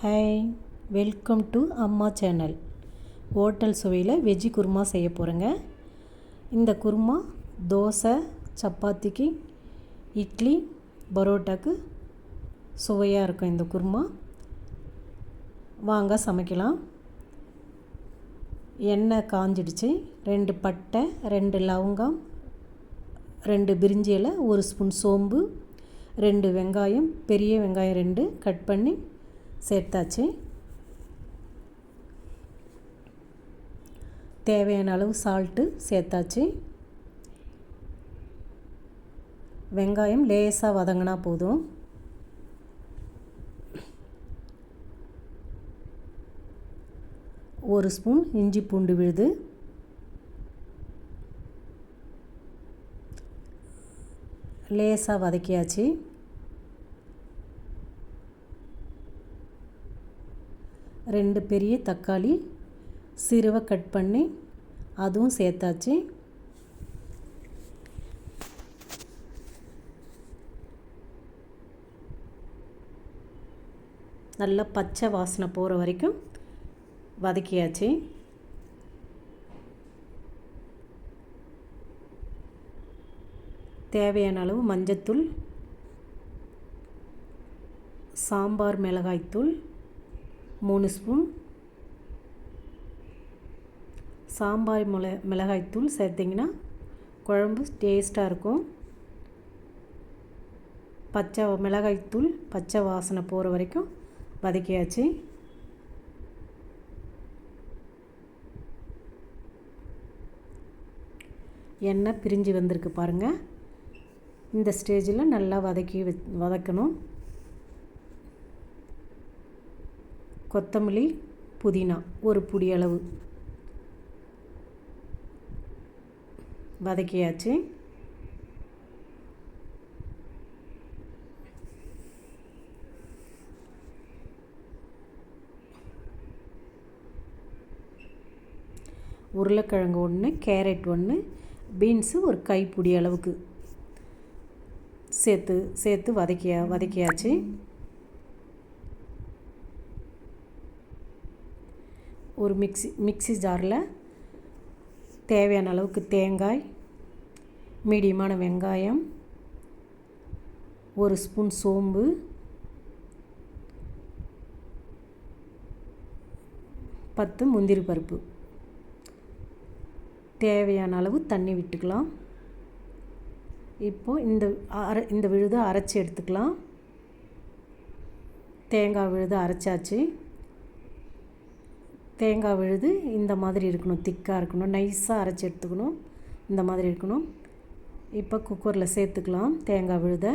Hi welcome to Amma channel hotel சுவையில் veggie kurma செய்ய போகிறேங்க இந்த குருமா தோசை சப்பாத்திக்கு இட்லி பரோட்டாக்கு சுவையாக இருக்கும் இந்த குருமா. வாங்க சமைக்கலாம். எண்ணெய் காஞ்சிடுச்சு. ரெண்டு பட்டை ரெண்டு லவங்கம் ரெண்டு பிரிஞ்சியில் ஒரு ஸ்பூன் சோம்பு ரெண்டு வெங்காயம் பெரிய வெங்காயம் ரெண்டு கட் பண்ணி சேர்த்தாச்சு. தேவையான அளவு சால்ட்டு சேர்த்தாச்சு. வெங்காயம் லேசாக வதங்கினா போதும். ஒரு ஸ்பூன் இஞ்சி பூண்டு விழுது. லேசாக வதக்கியாச்சு. ரெண்டு பெரிய தக்காளி சிறுவை கட் பண்ணி அதுவும் சேர்த்தாச்சு. நல்லா பச்சை வாசனை போகிற வரைக்கும் வதக்கியாச்சு. தேவையான அளவு மஞ்சத்தூள் சாம்பார் மிளகாய்த்தூள் மூணு ஸ்பூன் சாம்பார் மிள மிளகாய்த்தூள் சேர்த்திங்கன்னா குழம்பு டேஸ்ட்டாக இருக்கும். பச்சை மிளகாய்த்தூள் பச்சை வாசனை போகிற வரைக்கும் வதக்கியாச்சு. எண்ணெய் பிரிஞ்சு வந்திருக்கு பாருங்கள் இந்த ஸ்டேஜில் நல்லா வதக்கி வதக்கணும். கொத்தமல்லி புதினா ஒரு புடி அளவு வதக்கியாச்சு. உருளைக்கிழங்கு ஒன்று கேரட் ஒன்று பீன்ஸு ஒரு கைப்பிடி அளவுக்கு. சேர்த்து சேர்த்து வதக்கியா வதக்கியாச்சு. ஒரு மிக்சி மிக்சி ஜாரில் தேவையான அளவுக்கு தேங்காய் மீடியமான வெங்காயம் ஒரு ஸ்பூன் சோம்பு பத்து முந்திரி பருப்பு. தேவையான அளவு தண்ணி விட்டுக்கலாம். இப்போது இந்த அரை இந்த விழுதை அரைச்சி எடுத்துக்கலாம். தேங்காய் விழுதை அரைச்சாச்சு. தேங்காய் விழுது இந்த மாதிரி இருக்கணும். திக்காக இருக்கணும். நைஸாக அரைச்சி எடுத்துக்கணும். இந்த மாதிரி இருக்கணும். இப்போ குக்கரில் சேர்த்துக்கலாம். தேங்காய் விழுத.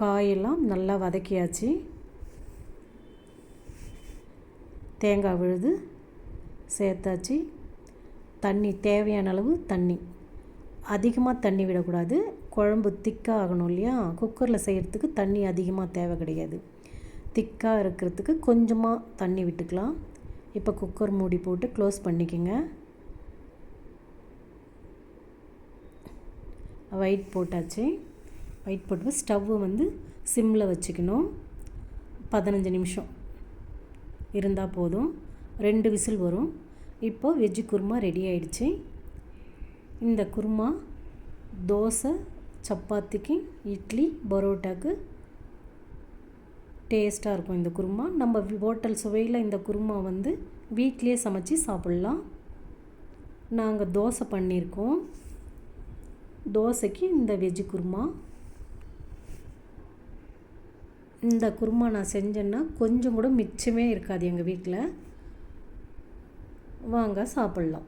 காயெல்லாம் நல்லா வதக்கியாச்சு. தேங்காய் விழுது சேர்த்தாச்சு. தண்ணி தேவையான அளவு தண்ணி. அதிகமாக தண்ணி விடக்கூடாது. குழம்பு திக்காக ஆகணும் இல்லையா? குக்கரில் செய்கிறதுக்கு தண்ணி அதிகமாக தேவை கிடையாது. திக்காக இருக்கிறதுக்கு கொஞ்சமாக தண்ணி விட்டுக்கலாம். இப்போ குக்கர் மூடி போட்டு க்ளோஸ் பண்ணிக்கோங்க. ஒயிட் போட்டாச்சு. ஒயிட் போட்டு ஸ்டவ்வை வந்து சிம்மில் வச்சுக்கணும். பதினஞ்சு நிமிஷம் இருந்தால் போதும். ரெண்டு விசில் வரும். இப்போது வெஜ்ஜு குருமா ரெடி ஆயிடுச்சு. இந்த குருமா தோசை சப்பாத்திக்கு இட்லி பரோட்டாக்கு டேஸ்ட்டாக இருக்கும் இந்த குருமா. நம்ம ஹோட்டல் சுவையில் இந்த குருமா வந்து வீட்லேயே சமைச்சு சாப்பிட்லாம். நாங்கள் தோசை பண்ணியிருக்கோம். தோசைக்கு இந்த வெஜ்ஜு குருமா. இந்த குருமா நான் செஞ்சேன்னா கொஞ்சம் கூட மிச்சமே இருக்காது எங்கள் வீட்டில் வாங்க சாப்பிட்லாம்.